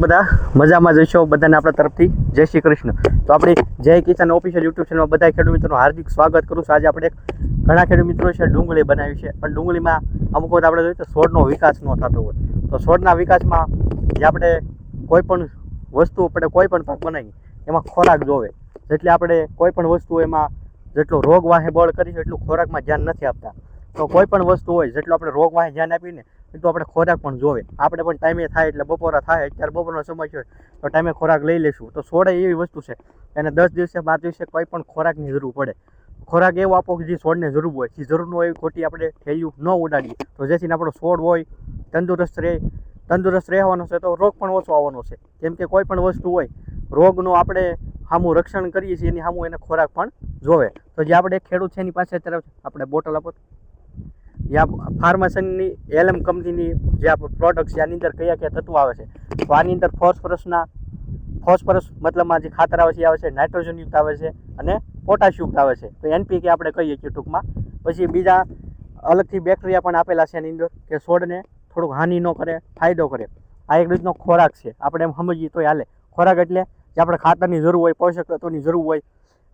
બધા મજામાં જઈશો બધાને આપણા તરફથી. જય શ્રી કૃષ્ણ. તો આપણે જય કિસાન ઓફિશિયલ યુટ્યુબ ચેનલમાં બધા ખેડૂત મિત્રોનું હાર્દિક સ્વાગત કરું છું. આજે આપણે ઘણા ખેડૂત મિત્રો છે ડુંગળી બનાવી છે. પણ ડુંગળીમાં અમુક વખત આપણે જોઈએ તો છોડનો વિકાસ ન થતો હોય. તો છોડના વિકાસમાં જે આપણે કોઈ પણ વસ્તુ આપણે કોઈ પણ પાક બનાવીએ, એમાં ખોરાક જોવે. જેટલી આપણે કોઈ પણ વસ્તુ એમાં જેટલો રોગ વાહે બળ કરીશું એટલું ખોરાકમાં ધ્યાન નથી આપતા. તો કોઈ પણ વસ્તુ હોય, જેટલું આપણે રોગ વાહે ધ્યાન આપીને એટલું આપણે ખોરાક પણ જોવે. આપણે પણ ટાઈમે થાય એટલે બપોરા થાય, અત્યારે બપોરનો સમય છે, તો ટાઈમે ખોરાક લઈ લઈશું. તો સોડે એવી વસ્તુ છે એને દસ દિવસે, બાર દિવસે કોઈ પણ ખોરાકની જરૂર પડે. ખોરાક એવો આપો કે જે છોડને જરૂર હોય. જે જરૂર ન હોય ખોટી આપણે ઠેલ્યું ન ઉડાડીએ. તો જેથી આપણો છોડ હોય, તંદુરસ્ત રહે. તંદુરસ્ત રહેવાનો છે તો રોગ પણ ઓછો આવવાનો છે. કેમ કે કોઈ પણ વસ્તુ હોય, રોગનું આપણે સામું રક્ષણ કરીએ છીએ, એની સામું એને ખોરાક પણ જોવે. તો જે આપણે ખેડૂત છે એની પાસે અત્યારે આપણે બોટલ આપો. યા ફાર્માસનની એલએમ કંપનીની જે પ્રોડક્ટ છે, આની અંદર કયા કયા તત્વો આવે છે? તો આની અંદર ફોસ્ફરસના, ફોસ્ફરસ મતલબમાં જે ખાતર આવે છે, એ આવે છે નાઇટ્રોજનયુક્ત આવે છે અને પોટાશયુક્ત આવે છે. તો એનપીકે આપણે કહીએ છીએ ટૂંકમાં. પછી બીજા અલગથી બેક્ટેરિયા પણ આપેલા છે એની અંદર કે છોડને થોડુંક હાનિ ન કરે, ફાયદો કરે. આ એક રીતનો ખોરાક છે. આપણે એમ સમજીએ તોય હાલે. ખોરાક એટલે જે આપણે ખાતરની જરૂર હોય, પોષક તત્વોની જરૂર હોય,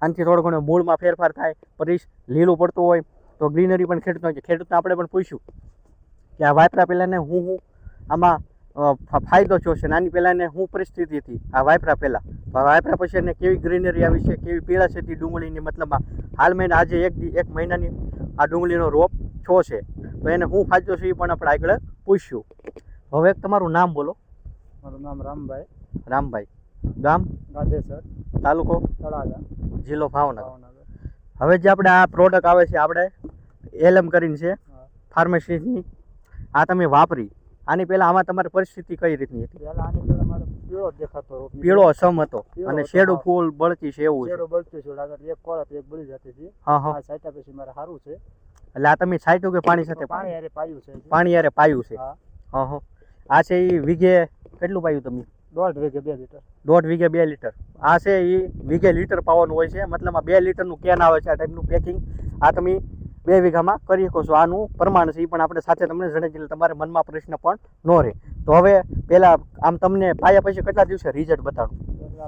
આનાથી થોડો ઘણો મૂળમાં ફેરફાર થાય પરિશ લીલું પડતું હોય તો ગ્રીનરી પણ ખેડૂતનો છે. ખેડૂતને આપણે પણ પૂછ્યું કે આ વાપરા પહેલાંને હું હું આમાં ફાયદો થયો છે નાની પહેલાંને હું પરિસ્થિતિ હતી આ વાપરા પહેલાં. તો વાપરા પછી એને કેવી ગ્રીનરી આવી છે કેવી પીળાશ હતી ડુંગળીની મતલબમાં હાલ મહિને આજે એક એક મહિનાની આ ડુંગળીનો રોપ છો છે. તો એને હું ફાયદો છે એ પણ આપણે આગળ પૂછ્યું. હવે એક તમારું નામ બોલો. મારું નામ રામભાઈ. રામભાઈ. ગામ? ગાજેસર. તાલુકો? તળાજા. જિલ્લો ભાવનગર. હવે જે આપણે આ પ્રોડક્ટ આવે છે આપણે એલએમ કરીને છે હા. ફાર્મસીની. આ તમે વાપરી. આની પહેલાં આમાં તમારી પરિસ્થિતિ કઈ રીતની હતી? પીળો સમ હતો અને શેડું ફૂલ બળતી છે એવું શેડો બળતું છે આગળ એક કોળા એક બળી જતી હતી. હા હા. સાઈટા પછી મારે સારું છે. એટલે આ તમે છાંટ્યું કે પાણી સાથે? પાણી હારે પાયું છે. પાણી યારે પાયું છે. હા. હા હા. આ છે એ વીઘે કેટલું પાયું તમે? દોઢ વીઘે બે લીટર. દોઢ વીઘે બે લીટર. આ છે એ વીઘે લીટર પાવાનું હોય છે. મતલબ આ બે લીટરનું કેન આવે છે આ ટાઈપનું પેકિંગ આ તમે બે વીઘામાં કરી શકો છો. આનું પ્રમાણ છે એ પણ આપણે સાથે તમને જણાવી એટલે તમારે મનમાં પ્રશ્ન પણ ન રહે. તો હવે પહેલાં આમ તમને પાયા પછી કેટલા દિવસે રિઝલ્ટ બતાડું?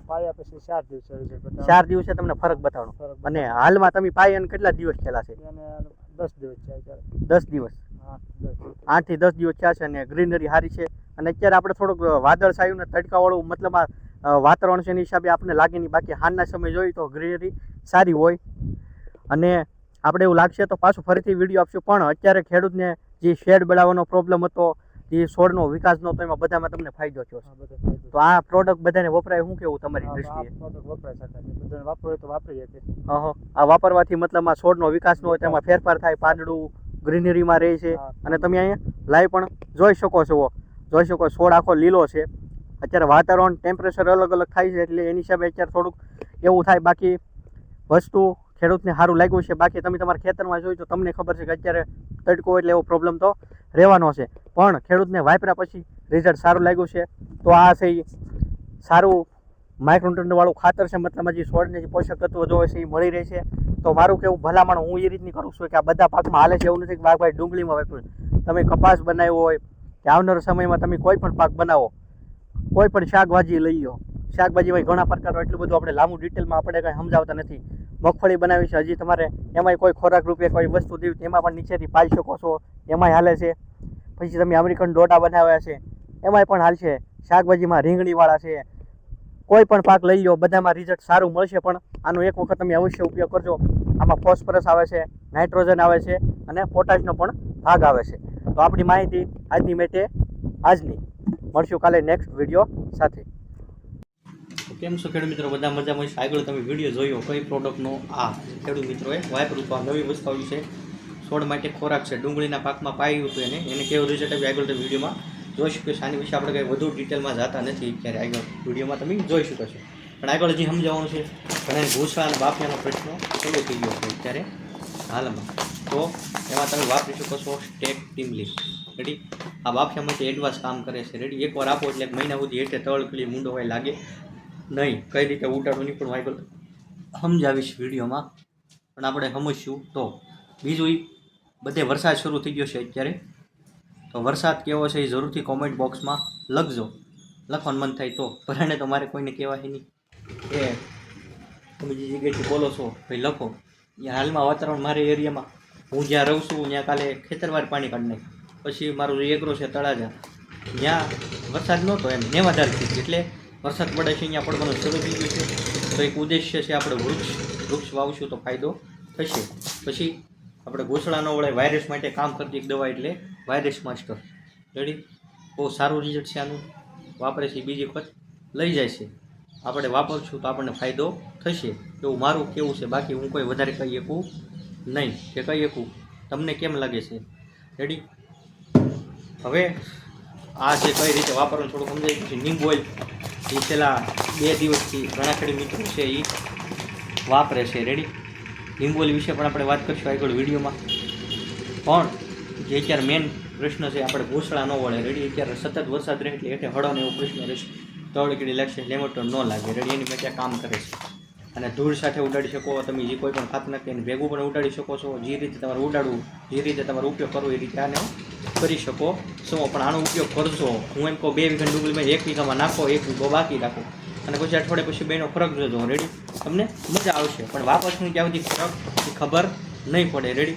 પાયા પછી ચાર દિવસે રિઝલ્ટ ચાર દિવસે તમને ફરક બતાડો. અને હાલમાં તમે પાયા અને કેટલા દિવસ થયેલા છે? અને દસ દિવસ દસ દિવસ. હા થી દસ દિવસ થયા છે અને ગ્રીનરી સારી છે. અને અત્યારે આપણે થોડુંક વાદળ છાયું ને તડકાવાળું મતલબ આ વાતાવરણ છે એની હિસાબે આપણને લાગે નહીં બાકી હાલના સમય જોઈએ તો ગ્રીનરી સારી હોય. અને આપણે એવું લાગશે તો પાછું ફરીથી વીડિયો આપશું. પણ અત્યારે ખેડૂતને જે શેડ બનાવવાનો પ્રોબ્લેમ હતો જે છોડનો વિકાસ નહોતો એમાં બધામાં તમને ફાયદો થયો છે. આ તો આ પ્રોડક્ટ બધાને વપરાય શું કેવું તમારી દ્રષ્ટિએ? આ બધાને વાપરવું હોય તો વાપરી શકે આ વાપરવાથી મતલબમાં છોડનો વિકાસ ન હોય તેમાં ફેરફાર થાય પાંદડું ગ્રીનરીમાં રહે છે. અને તમે અહીંયા લાઈવ પણ જોઈ શકો છો. જોઈ શકો છોડ આખો લીલો છે. અત્યારે વાતાવરણ ટેમ્પરેચર અલગ અલગ થાય છે એટલે એની હિસાબે અત્યારે થોડુંક એવું થાય. બાકી વસ્તુ ખેડૂતને સારું લાગ્યું છે. બાકી તમે તમારા ખેતરમાં જોઈ તો તમને ખબર છે કે અત્યારે તડકો એટલે એવો પ્રોબ્લેમ તો રહેવાનો છે. પણ ખેડૂતને વાપર્યા પછી રિઝલ્ટ સારું લાગ્યું છે. તો આ છે સારું માઇક્રોન્ટન વાળું ખાતર છે. મતલબ જે છોડને જે પોષક તત્વો જોવે છે એ મળી રહે છે. તો મારું કેવું ભલામણ, હું એ રીતની કરું છું કે આ બધા પાકમાં હાલે છે એવું નથી કે બાગભાઈ ભાઈ ડુંગળીમાં વાપર્યું. તમે કપાસ બનાવ્યો હોય કે આવનારા સમયમાં તમે કોઈ પણ પાક બનાવો, કોઈ પણ શાકભાજી લઈ લો. શાકભાજીમાં ઘણા પ્રકારો એટલું બધું આપણે લાંબુ ડિટેલમાં આપણે કંઈ સમજાવતા નથી. મગફળી બનાવી છે. હજી તમારે એમાંય કોઈ ખોરાક રૂપે કોઈ વસ્તુ દેવી એમાં પણ નીચેથી પાઈ શકો છો. એમાંય હાલે છે. પછી તમે અમેરિકન ડોટા બનાવ્યા છે. એમાંય પણ હાલ શાકભાજીમાં રીંગણીવાળા છે. કોઈ પણ પાક લઈ લો, બધામાં રિઝલ્ટ સારું મળશે પણ આનો એક વખત તમે અવશ્ય ઉપયોગ કરજો. આમાં ફોસ્ફરસ આવે છે નાઇટ્રોજન આવે છે અને પોટાશનો પણ ભાગ આવે છે. તો આપણી માહિતી આજની મેટે આજની મળશું કાલે નેક્સ્ટ વીડિયો સાથે. કેમ છો ખેડૂત મિત્રો? બધા મજામાં છે? આગળ તમે વીડિયો જોયો કઈ પ્રોડક્ટનો? આ ખેડૂત મિત્રોએ તો આ નવી વસ્તુ આવી છે. છોડ માટે ખોરાક છે. ડુંગળીના પાકમાં પાયું હતું એને. એને કેવું રિઝલ્ટ આવ્યું આગળ તમે વિડીયોમાં જોઈ શકો છો. આની વિશે આપણે કંઈ વધુ ડિટેલમાં જતા નથી ત્યારે આગળ વિડીયોમાં તમે જોઈ શકો છો. પણ આગળ હજી સમજાવવાનું છે ઘણા ભૂસા અને બાફિયાનો પ્રશ્ન શરૂ થઈ ગયો છે અત્યારે હાલમાં. તો એમાં તમે વાપરી શકો છો સ્ટેક ટીમલી રેડી આ બાફિયામાંથી એડવાન્સ કામ કરે છે. રેડી એકવાર આપો એટલે એક મહિના સુધી એટલે તળકલી મૂંડો હોય લાગે. નહીં, કઈ રીતે ઉટાડવું નહીં, પણ વાઇબલ સમજાવીશ વિડીયોમાં. પણ આપણે સમજશું તો બીજું એ બધે વરસાદ શરૂ થઈ ગયો છે અત્યારે. તો વરસાદ કેવો છે એ જરૂરથી કોમેન્ટ બોક્સમાં લખજો. લખવાનું મન થાય તો. ભરાણે તો મારે કોઈને કહેવાય નહીં. એ, તમે જે જગ્યાએથી બોલો છો ભાઈ લખો. ત્યાં હાલમાં વાતાવરણ મારે એરિયામાં, હું જ્યાં રહું છું, ત્યાં કાલે ખેતરવાર પાણી કાઢી નાખ્યું પછી મારો જે એગ્રો છે તળાજા, ત્યાં વરસાદ નહોતો એમ નેવાધાર થઈ એટલે વરસાદ પડે છે, અહીંયા પડવાનું શરૂ થઈ ગયું છે. તો એક ઉદ્દેશ્ય છે આપણે વૃક્ષ વૃક્ષ વાવશું તો ફાયદો થશે. પછી આપણે ઘોસડા ન વળે વાયરસ માટે કામ કરતી એક દવા એટલે વાયરસ માસ્ટર રેડી બહુ સારું રિઝલ્ટ છે આનું. વાપરે છે, બીજી વખત લઈ જાય છે. આપણે વાપરશું તો આપણને ફાયદો થશે. એવું મારું કેવું છે, બાકી હું કોઈ વધારે કહી શકું નહીં. કે કહી શકું, તમને કેમ લાગે છે? રેડી હવે આ જે કઈ રીતે વાપરવાનું થોડું સમજાઈ ગયું છે નીમ ઓઇલ એ છેલ્લા બે દિવસથી ઘણા ખરી મિત્રો છે એ વાપરે છે. રેડી લીંબુ ઓઇલ વિશે પણ આપણે વાત કરીશું આગળ વિડીયોમાં. પણ જે અત્યારે મેન પ્રશ્ન છે, આપણે ઘૂસડા ન વળે. રેડી અત્યારે સતત વરસાદ રહે એટલે હેઠે હળો ને એવો પ્રશ્ન રહેશે. તળ કીડી લાગશે, લેમોટો ન લાગે. રેડી એની માટે કામ કરે છે. અને ધૂળ સાથે ઉડાડી શકો, તમે જે કોઈ પણ ખાત નાખી એને ભેગું પણ ઉડાડી શકો છો. જે રીતે તમારે ઉડાડવું, જે રીતે તમારો ઉપયોગ કરવો, એ રીતે આને કરી શકો. છો પણ આનો ઉપયોગ કરશો. હું એમ કહું, બે વીઘા ડુંગળીમાં એક વીઘામાં નાખો, એક વીઘો બાકી રાખો. અને પછી અઠવાડિયે પછી બેનો ફરક જોજો. રેડી તમને મજા આવશે. પણ વાપસની ક્યાં સુધી ફરક ખબર નહીં પડે. રેડી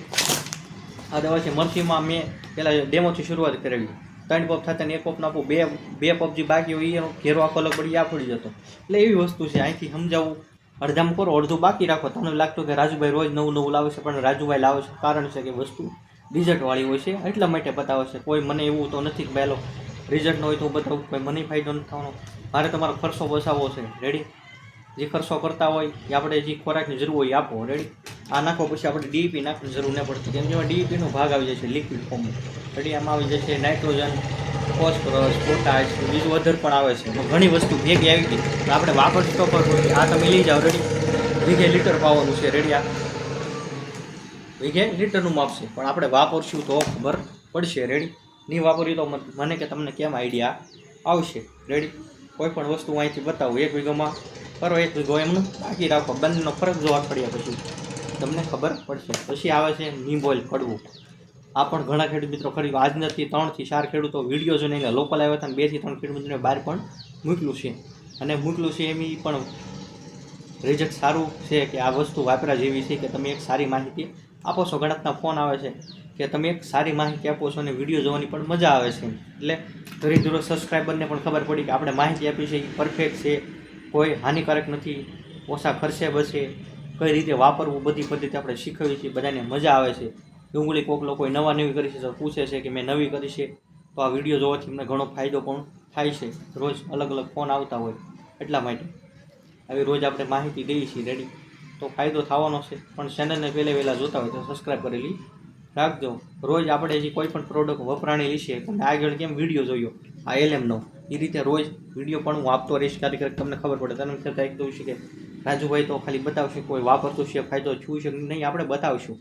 આ દવા છે મરસીમાં મેં પહેલાં ડેમોથી શરૂઆત કરેલી. ત્રણ પપ થતા ને એક પપ નાખું, બે બે પબજી બાકી હોય એનો ઘેરો આખો અલગ પડી આ પડી જતો. એટલે એવી વસ્તુ છે. અહીંથી સમજાવું. અડધામ કરો, અડધું બાકી રાખો. તમને લાગતું કે રાજુભાઈ રોજ નવું નવું લાવે છે, પણ રાજુભાઈ લાવે છે. કારણ છે કે વસ્તુ રિઝલ્ટવાળી હોય છે. એટલા માટે બતાવે છે. કોઈ મને એવું તો નથી કે પહેલો રિઝલ્ટ ન હોય તો બતાવું. કોઈ મને ફાયદો નથી થવાનો. મારે તમારો ખર્ચો બચાવવો છે. રેડી જે ખર્ચો કરતા હોય, એ આપણે જે ખોરાકની જરૂર હોય આપો. રેડી આ નાખો પછી આપણે ડીઈપી નાખવાની જરૂર ન પડતી. કેમ જેમાં ડીઈપીનો ભાગ આવી જાય છે લિક્વિડ ફોર્મમાં રેડી આમાં આવી છે નાઇટ્રોજન ફોસ્ફરસ પોટાશ બીજું અધર પણ આવે છે. ઘણી વસ્તુ ભેગી આવી ગઈ. આપણે વાપરતો પણ આ તમે લઈ જાઓ. રેડી વીઘે લીટર પાવાનું છે. રેડી આ વીઘે લીટરનું માપશે પણ આપણે વાપરશું તો ખબર પડશે. રેડી નહીં વાપરીએ તો મને કે તમને કેમ આઈડિયા આવશે? રેડી કોઈ પણ વસ્તુ અહીંથી બતાવું. એક વીઘોમાં કરો એક વીઘો એમનું. બાકી રાખો. બંનેનો ફરક જો અઠવાડિયા પછી. તમને ખબર પડશે. પછી આવે છે નિંબોલ પડવું આ પણ ઘણા ખેડૂત મિત્રો ખરી. આજ નથી ત્રણથી ચાર ખેડૂતો વીડિયો જોઈને એને લોકલ આવ્યા હતા બેથી ત્રણ ખેડૂત મિત્રોને બહાર પણ મૂકેલું છે. અને મૂકેલું છે એમ પણ રિઝલ્ટ સારું છે કે આ વસ્તુ વાપરા જેવી છે કે તમે એક સારી માહિતી આપો છો ઘણાના ફોન આવે છે કે તમે એક સારી માહિતી આપો છો અને વીડિયો જોવાની પણ મજા આવે છે. એટલે ધીરે ધીરે સબસ્ક્રાઈબરને પણ ખબર પડી કે આપણે માહિતી આપી છે, એ પરફેક્ટ છે, કોઈ હાનિકારક નથી, ઓછા ખર્ચે બસે, કઈ રીતે વાપરવું, બધી પદ્ધતિ આપણે શીખવી છે બધાને મજા આવે છે. ડુંગળી કોક લોકો નવા નવી કરી છે, તો પૂછે છે કે મેં નવી કરી છે, તો આ વીડિયો જોવાથી અમને ઘણો ફાયદો પણ થાય છે. રોજ અલગ અલગ ફોન આવતા હોય એટલા માટે. આવી રોજ આપણે માહિતી દઈએ છીએ રેડી તો ફાયદો થવાનો છે. પણ ચેનલને પહેલે વહેલા જોતા હોય તો સબસ્ક્રાઈબ કરેલી રાખજો. રોજ આપણે જે કોઈ પણ પ્રોડક્ટ વપરાણી છે તમને આગળ કેમ વીડિયો જોયો? આ એલએમનો એ રીતે રોજ વીડિયો પણ હું આપતો રહીશ. ક્યારેક ક્યારેક તમને ખબર પડે. તમને થતા એક દઉં છે કે રાજુભાઈ તો ખાલી બતાવશે, કોઈ વાપરતું છે, ફાયદો છું છે નહીં, આપણે બતાવશું.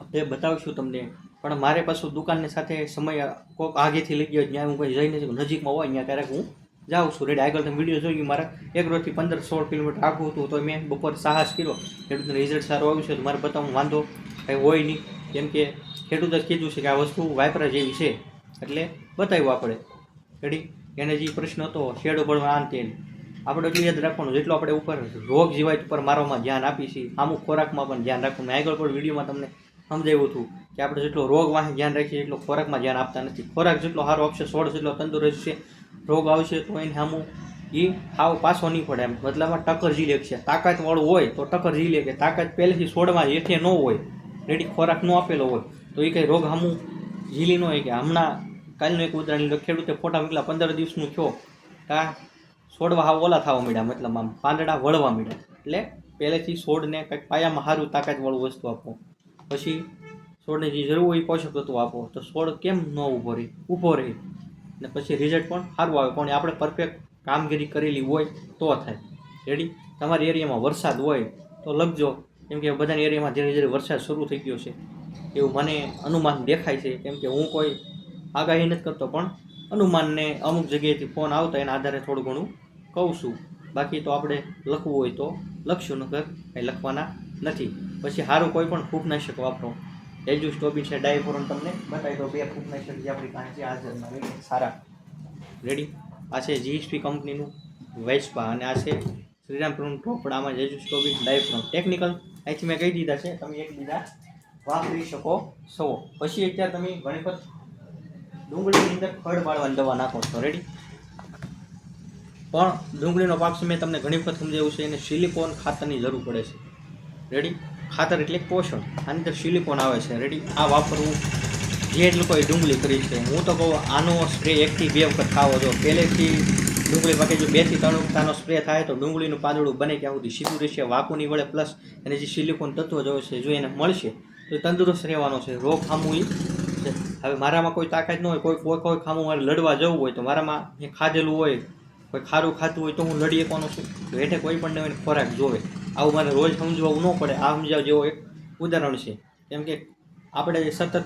આપણે બતાવશું તમને. પણ મારે પાછું દુકાનની સાથે સમય કોઈક આગેથી લઈ ગયો જ્યાં હું કંઈ જઈ નથી, નજીકમાં હોય, ત્યાં ક્યારેક હું જાઉં છું. રેડી આગળ તમે વીડિયો જોઈ મારા એક રોજથી પંદર સોળ કિલોમીટર આગું હતું તો મેં બપોર સાહસ કર્યો. ખેડૂતને રિઝલ્ટ સારું આવ્યું છે તો મારે બતાવું, વાંધો કંઈ હોય નહીં. કેમ કે ખેડૂતે જ કીધું છે કે આ વસ્તુ વાપરા જેવી છે. એટલે બતાવ્યું આપણે. રેડી એને જે પ્રશ્ન હતો, શેડો પડવા આંતે આપણે એટલું યાદ રાખવાનું, જેટલો આપણે ઉપર રોગ જીવાય ઉપર મારવામાં ધ્યાન આપીએ અમુક ખોરાકમાં પણ ધ્યાન રાખવું. મેં આગળ પણ વિડીયોમાં તમને સમજાવ્યું હતું કે આપણે જેટલો રોગ વાહે ધ્યાન રાખીએ, એટલો ખોરાકમાં ધ્યાન આપતા નથી. ખોરાક જેટલો સારો આપશે, સોળ જેટલો તંદુરસ્ત છે રોગ આવશે તો એને સામું એ હાવ પાછો નહીં પડે એમ. બદલામાં ટક્કર જી છે. તાકાતવાળું હોય તો ટક્કર જી લે કે તાકાત પહેલેથી છોડમાં હેઠે ન હોય રેડી ખોરાક ન આપેલો હોય, તો એ કંઈ રોગ સામું ઝીલી ન હોય કે હમણાં કાલનું એક ઉદાહરણ લીધું ખેડૂતે ફોટા મોકલા પંદર દિવસનું થયો. કા છોડવા હાવ ઓલા થવા માંડ્યા, મતલબ આમ પાંદડા વળવા માંડ્યા. એટલે પહેલેથી છોડને કંઈક પાયામાં સારું તાકાતવાળું વસ્તુ આપો. પછી છોડને જે જરૂર હોય પોષક તત્વો આપો. તો છોડ કેમ ન ઊભો રહે? ઊભો રહે. ને પછી રિઝલ્ટ પણ સારું આવે. પણ આપણે પરફેક્ટ કામગીરી કરેલી હોય તો થાય. રેડી તમારી એરિયામાં વરસાદ હોય તો લખજો. કેમ કે બધાની એરિયામાં ધીરે ધીરે વરસાદ શરૂ થઈ ગયો છે. એવું મને અનુમાન દેખાય છે. કેમ કે હું કોઈ આગાહી નથી કરતો, પણ અનુમાનને અમુક જગ્યાએથી ફોન આવતા એના આધારે થોડું ઘણું કહું છું. બાકી તો આપણે લખવું હોય તો લખશું, નકર કંઈ લખવાના નથી. પછી સારું કોઈ પણ ફૂગનાશક વાપરો. એજુ સ્ટોબી છે ડાયફોરન તમને. બતાવી દો બે ફૂગનાશક જે આપણી પાસે છે હાજરમાં એ સારા. રેડી? આ છે જીએસપી કંપનીનું વેસ્પા અને આ છે શ્રીરામપુરનું ટોપડામાં જેજુ સ્ટોબી ડાયફ્રોમ ટેકનિકલ અહીંથી મેં કહી દીધા છે, તમે એકબીજા વાપરી શકો છો. પછી અત્યારે તમે ઘણી ડુંગળીની અંદર ફળ બાળવાની દવા નાખો છો. રેડી? પણ ડુંગળીનો પાક છે, મેં તમને ઘણી વખત સમજાવ્યું છે, એને સિલિકોન ખાતરની જરૂર પડે છે. રેડી? ખાતર એટલે પોષણ. આની અંદર સિલિકોન આવે છે. રેડી આ વાપરવું જે લોકોએ ડુંગળી કરી છે. હું તો કહું, આનો સ્પ્રે એકથી બે વખત ખાવો જો. પહેલેથી ડુંગળી પાકે જો બેથી ત્રણ વખતનો સ્પ્રે થાય તો ડુંગળીનું પાંદડું બને ત્યાં સુધી સીધું રહેશે. વાકું નહીં વળે પ્લસ એને જે સિલિકોન તત્વો જો છે, જો એને મળશે, તો તંદુરસ્ત રહેવાનો છે. રોગ ખામું એ છે. હવે મારામાં કોઈ તાકાત ન હોય, કોઈ કોઈ કોઈ ખામું મારે લડવા જવું હોય તો મારામાં એ ખાધેલું હોય, કોઈ ખારું ખાતું હોય તો હું લડી શકવાનો છું? તો હેઠે કોઈ પણ નવીન ખોરાક જોવે. આવું મારે રોજ સમજવું ન પડે. આ સમજાવ જેવો એક ઉદાહરણ છે. કેમ કે આપણે સતત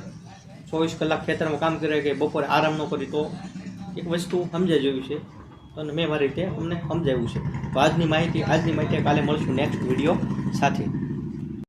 ચોવીસ કલાક ખેતરમાં કામ કરીએ કે બપોરે આરામ ન કરી તો એક વસ્તુ સમજાઈ જેવી છે. અને મેં મારી રીતે અમને સમજાવ્યું છે. તો આજની માહિતી આજની માહિતી કાલે મળશું નેક્સ્ટ વીડિયો સાથે.